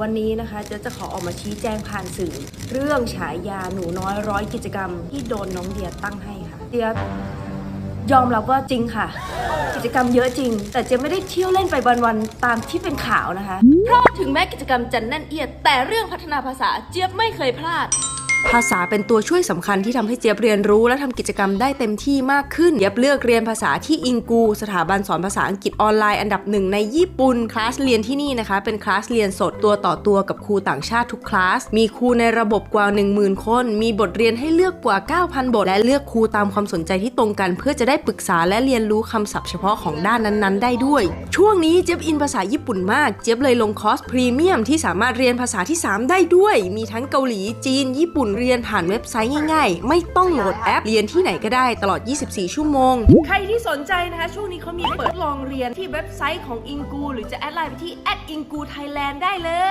วันนี้นะคะเจะจะขอออกมาชี้แจงผ่านสื่อ เรื่องฉายาหนูน้อยร้อยกิจกรรม ที่โดนน้องเดียตั้งให้ค่ะเดียยอมรับว่าจริงค่ะ กิจกรรมเยอะจริง แต่เจ๊ไม่ได้เที่ยวเล่นไปวันๆตามที่เป็นข่าวนะคะ เพราะถึงแม้กิจกรรมจะแน่นเอียด แต่เรื่องพัฒนาภาษาเจี๊ยบไม่เคยพลาด ภาษาเป็นตัวช่วยสำคัญที่ทำให้เจี๊ยบเรียนรู้และทำกิจกรรมได้เต็มที่มากขึ้นเจี๊ยบเลือกเรียนภาษาที่อิงกู สถาบันสอนภาษาอังกฤษออนไลน์อันดับหนึ่งในญี่ปุ่นคลาสเรียนที่นี่นะคะ เป็นคลาสเรียนสดตัวต่อตัวกับครูต่างชาติทุกคลาส มีครูในระบบกว่า 10,000 คน มีบทเรียนให้เลือกกว่า 9,000 บท และเลือกครูตามความสนใจที่ตรงกัน เพื่อจะได้ปรึกษาและเรียนรู้คำศัพท์เฉพาะของด้านนั้นๆ ได้ด้วย ช่วงนี้เจี๊ยบอินภาษาญี่ปุ่นมากเจี๊ยบเลยลงคอร์สพรีเมียมที่สามารถเรียนภาษาที่ 3 ได้ด้วย มีทั้งเกาหลีจีน ญี่ปุ่นเรียนผ่านเว็บไซต์ง่ายๆ ไม่ต้องโหลดแอปเรียนที่ไหนก็ได้ตลอด 24 ชั่วโมง ใครที่สนใจนะคะ ช่วงนี้เขามีเปิดลองเรียนที่เว็บไซต์ของอิงกูหรือจะแอดไลน์ไปที่อิงกูไทยแลนด์ได้เลย